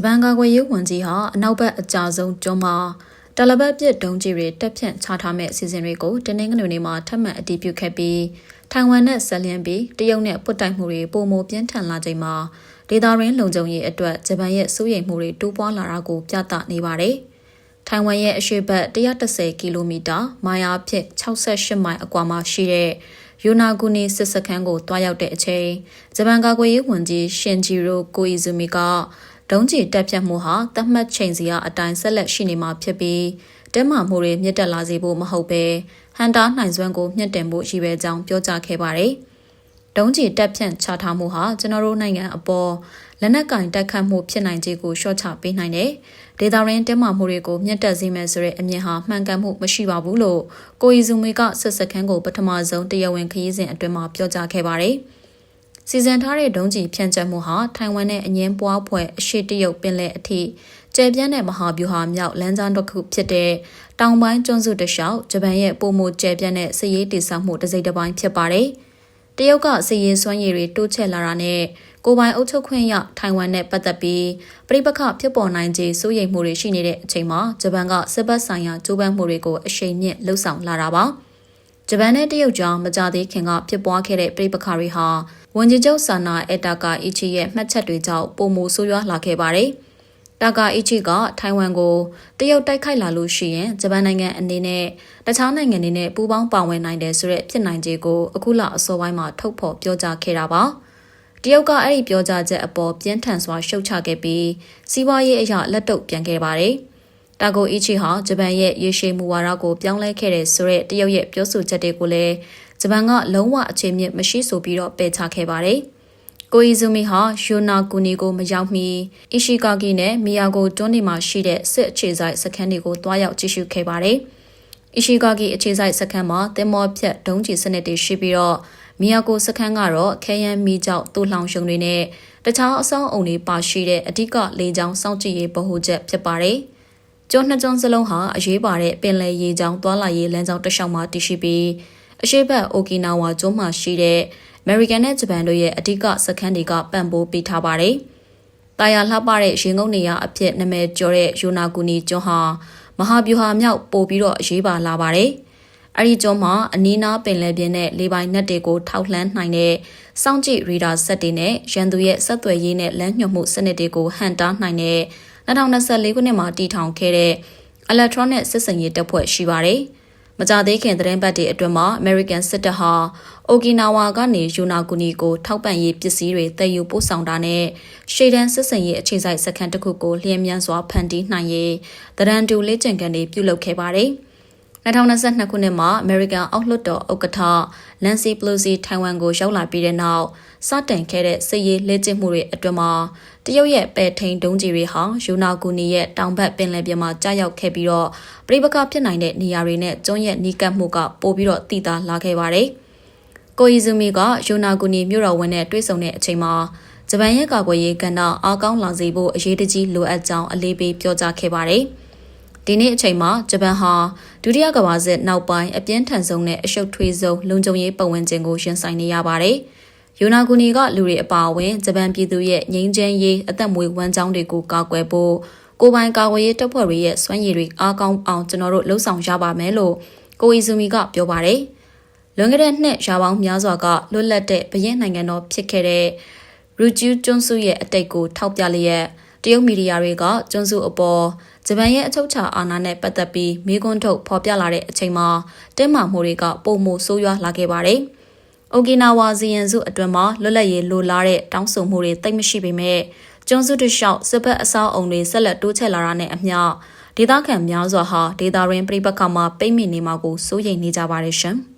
ဂျပန်ကာကွယ်ရေးဝန်ကြီးဟာအနောက်ဘက်အကြဆုံးကျွန်းမှာတလဘတ်ပြစ်ဒုံးကြီးတွေတက်ဖြန့်ချထားမဲ့အစီအစဉ်တွေကိုတနင်္ဂနွေနေ့မှာထပ်မံအတည်ပြုခဲ့ပြီးထိုင်ဝမ်နဲ့ဆက်လျင်းပြီးတရုတ်နဲ့ပွတ်တိုက်မှုတွေပုံမပြင်းထန်လာချိန်မှာဒေသရင်းလုံခြုံရေးအတွက်ဂျပန်ရဲ့စိုးရိမ်မှုတွေတိုးပွားလာတာကိုပြသနေပါတယ်။ထိုင်ဝမ်ရဲ့အရှေ့ဘက်130ကီလိုမီတာမိုင်အားဖြင့်68မိုင်အကွာမှာရှိတဲ့ယူနာဂူနီစစ်စခန်းကိုတွားရောက်တဲ့အချိန်ဂျပန်ကာကွယ်ရေးဝန်ကြီးရှင်ဂျီရိုကိုအီဇူမီက ဒုံးကျည်တက်ဖြတ်မှုဟာသတ်မှတ်ချိန်စီကအတိုင်းဆက်လက်ရှိနေမှာဖြစ်ပြီးတဲမာမှုတွေမြင့်တက်လာစေဖို့မဟုတ်ပဲဟန်တာနိုင်စွမ်းကိုမြင့်တင်ဖို့ရည်ပဲကြောင်းပြောကြားခဲ့ပါတယ်။ဒုံးကျည်တက်ဖြန့်ချထားမှုဟာကျွန်တော်တို့နိုင်ငံအပေါ်လက်နက်ကင်တိုက်ခတ်မှုဖြစ်နိုင်ခြေကိုရှော့ချပေးနိုင်တယ်။ဒေတာရင်းတဲမာမှုတွေကိုမြင့်တက်စေမယ်ဆိုတဲ့အမြင်ဟာမှန်ကန်မှုမရှိပါဘူးလို့ကိုအီဇူမီကစစ်စခန်းကိုပထမဆုံးတရားဝင်ခရီးစဉ်အတွင်းမှာပြောကြားခဲ့ပါတယ်။ စီစဉ်ထားတဲ့ဒုံးကျည်ဖြန့်ကျက်မှုဟာထိုင်ဝမ်နဲ့အငင်းပွားဖွဲ့အရှိတရုတ်ပင်လယ်အထိကျယ်ပြန့်တဲ့မဟာဗျူဟာမြောက်လမ်းကြောင်းတစ်ခုဖြစ်တဲ့တောင်ပိုင်းကျွန်းစုတစ်လျှောက်ဂျပန်ရဲ့ပုံမကျယ်ပြန့်တဲ့စစ်ရေးတည်ဆောက်မှုတစ်စိတ်တစ်ပိုင်းဖြစ်ပါတယ်။တရုတ်ကစစ်ရေးစွမ်းရည်တွေတိုးချဲ့လာတာနဲ့ကိုပိုင်အုပ်ချုပ်ခွင့်ရထိုင်ဝမ်နဲ့ပတ်သက်ပြီးပြိပခဖြစ်ပေါ်နိုင်ခြေစိုးရိမ်မှုတွေရှိနေတဲ့အချိန်မှာဂျပန်ကစစ်ဘက်ဆိုင်ရာကြိုးပမ်းမှုတွေကိုအရှိန်မြင့်လှုပ်ဆောင်လာတာပါ။ဂျပန်နဲ့တရုတ်ကြားမကြသေးခင်ကဖြစ်ပွားခဲ့တဲ့ပြိပခါတွေဟာ ဝန်ကြီးချုပ်ဆာနာအက်တာကာအီချီရဲ့မှတ်ချက်တွေကြောင့်ပုံမဆိုးရွားလာခဲ့ပါတယ်။တာကာအီချီကထိုင်ဝမ်ကိုတရုတ်တိုက်ခိုက်လာလို့ရှိရင်ဂျပန်နိုင်ငံအနေနဲ့တခြားနိုင်ငံတွေနဲ့ပူးပေါင်းပါဝင်နိုင်တယ်ဆိုတဲ့ဖြစ်နိုင်ခြေကိုအခုလအစောပိုင်းမှာထုတ်ဖော်ပြောကြားခဲ့တာပါ။တရုတ်ကအဲ့ဒီပြောကြားချက်အပေါ်ပြင်းထန်စွာရှုတ်ချခဲ့ပြီးစီးပွားရေးအရလက်တုပ်ပြန်ခဲ့ပါတယ်။တာကိုအီချီဟာဂျပန်ရဲ့ရေရှည်မူဝါဒကိုပြောင်းလဲခဲ့တဲ့ဆိုတဲ့တရုတ်ရဲ့ပြောဆိုချက်တွေကိုလည်း ဂျပန်ကလုံးဝအခြေမြင့်မရှိဆိုပြီးတော့ပယ်ချခဲ့ပါတယ်။ကိုအီဇူမီဟာယိုနာကူနီကိုမရောက်မီအီရှီကာဂီနဲ့မီယာဂိုတွန်းနေမှာရှိတဲ့စစ်အခြေဆိုင်စခန်းတွေကိုတွားရောက်ကြည့်ရှုခဲ့ပါတယ်။အီရှီကာဂီအခြေဆိုင်စခန်းမှာတင်မောဖြတ်ဒုံးကျည်စနစ်တွေရှိပြီးတော့မီယာဂိုစခန်းကတော့ခဲယမ်းမီကြောက်တူလှောင်ရှုံတွေနဲ့တခြားအဆောင်အုံတွေပါရှိတဲ့အဓိကလေကြောင်းစောင့်ကြည့်ရေးဗဟိုချက်ဖြစ်ပါတယ်။ကျွန်းနှစ်ကျွန်းစလုံးဟာအရေးပါတဲ့ပင်လယ်ရေကြောင်းတွာလာရေးလမ်းကြောင်းတစ်လျှောက်မှာတည်ရှိပြီး အရှေ့ဘက်အိုကီနာဝါကျွန်းမှာရှိတဲ့အမေရိကန်နဲ့ဂျပန်တို့ရဲ့အဓိကစခန်းတွေကပံ့ပိုးပေးထားပါတယ်။တာယာလှပတဲ့ရင်ကုန်နေရအဖြစ်နာမည်ကျော်တဲ့ယိုနာကူနီကျွန်းဟာမဟာဗျူဟာမြောက်ပို့ပြီးတော့အရေးပါလာပါတယ်။အဲ့ဒီကျွန်းမှာအနီးနားပင်လယ်ပြင်နဲ့လေပိုင်နက်တွေကိုထောက်လှမ်းနိုင်တဲ့စောင့်ကြည့်ရေဒါစက်တွေနဲ့ရန်သူရဲ့ဆက်သွယ်ရေးနဲ့လမ်းညွှန်မှုစနစ်တွေကိုဟန်တားနိုင်တဲ့2024ခုနှစ်မှာတည်ထောင်ခဲ့တဲ့ electronic စစ်စင်ရေးတပ်ဖွဲ့ရှိပါတယ်။ မကြသေးခင်သတင်းပတ်တွေအတွင်းမှာ American စစ်တပ်ဟာအိုကီနာဝါကနေယူနာကူနီကိုထောက်ပံ့ရေးပစ္စည်းတွေတည်ယူပို့ဆောင်တာနဲ့ရှေ့တန်းစစ်စင်ရေးအခြေစိုက်စခန်းတစ်ခုကိုလျင်မြန်စွာဖန်တီးနိုင်ရေးတရန်တူလေးကျင်ကန်တွေပြုလုပ်ခဲ့ပါတယ်။ 2022ခုနှစ်မှာ American အောက်လွှတ်တော်ဥက္ကဋ္ဌ Nancy Pelosi ထိုင်ဝမ်ကိုရောက်လာပြီးတဲ့နောက်စတင်ခဲ့တဲ့စစ်ရေးလေ့ကျင့်မှုတွေအတွင်းမှာတရုတ်ရဲ့ပဲ့ထိန်ဒုံးကြီးတွေဟာယူနာကူနီရဲ့တောင်ဘက်ပင်လယ်ပြင်မှာကြားရောက်ခဲ့ပြီးတော့ပြည်ပကဖြစ်နိုင်တဲ့နေရာတွေနဲ့ကျွန်းရဲ့နီးကပ်မှုကပိုပြီးတော့တည်တာလာခဲ့ပါတယ်။ကိုအီဇူမီကယူနာကူနီမြို့တော်ဝန်နဲ့တွေ့ဆုံတဲ့အချိန်မှာဂျပန်ရဲ့ကာကွယ်ရေးကဏ္ဍအားကောင်းလာစေဖို့အရေးတကြီးလိုအပ်ကြောင်းအလေးပေးပြောကြားခဲ့ပါတယ်။ ဒီနေ့အချိန်မှာဂျပန်ဟာဒုတိယကမ္ဘာစစ်နောက်ပိုင်းအပြင်းထန်ဆုံးနဲ့အရှုပ်ထွေးဆုံးလုံခြုံရေးပတ်ဝန်းကျင်ကိုရင်ဆိုင်နေရပါတယ်။ယူနာဂူနီကလူတွေအပါအဝင်ဂျပန်ပြည်သူရဲ့ငြိမ်းချမ်းရေးအသက်မွေးဝမ်းကြောင်းတွေကိုကာကွယ်ဖို့ကိုပိုင်ကာကွယ်ရေးတပ်ဖွဲ့တွေရဲ့စွမ်းရည်တွေအားကောင်းအောင်ကျွန်တော်တို့လှုံ့ဆော်ရပါမယ်လို့ကိုအီဇူမီကပြောပါတယ်။လွန်ခဲ့တဲ့နှစ်ရာပေါင်းများစွာကလွတ်လပ်တဲ့ဘရင်နိုင်ငံတော်ဖြစ်ခဲ့တဲ့ရူဂျူးကျွန်းစုရဲ့အတိတ်ကိုထောက်ပြလျက် တရုတ်မီဒီယာတွေကကျွန်းစုအပေါ်ဂျပန်ရဲ့အချုပ်ချာအာဏာနဲ့ပတ်သက်ပြီးမိကွန်းထုတ်ဖော်ပြလာတဲ့အချိန်မှာတင်းမာမှုတွေကပုံမှုဆိုးရွားလာခဲ့ပါတယ်။အိုကီနာဝါဇီယန်စုအတွင်းမှာလွတ်လပ်ရေးလိုလားတဲ့တောင်းဆိုမှုတွေတိတ်မရှိပေမဲ့ကျွန်းစုတလျှောက်စစ်ဘက်အစောအုံတွေဆက်လက်တိုးချဲ့လာတာနဲ့အမျှဒေသခံများစွာဟာဒေသရင်းပြိပခါမှာပိတ်မိနေမှာကိုစိုးရိမ်နေကြပါတယ်ရှင်။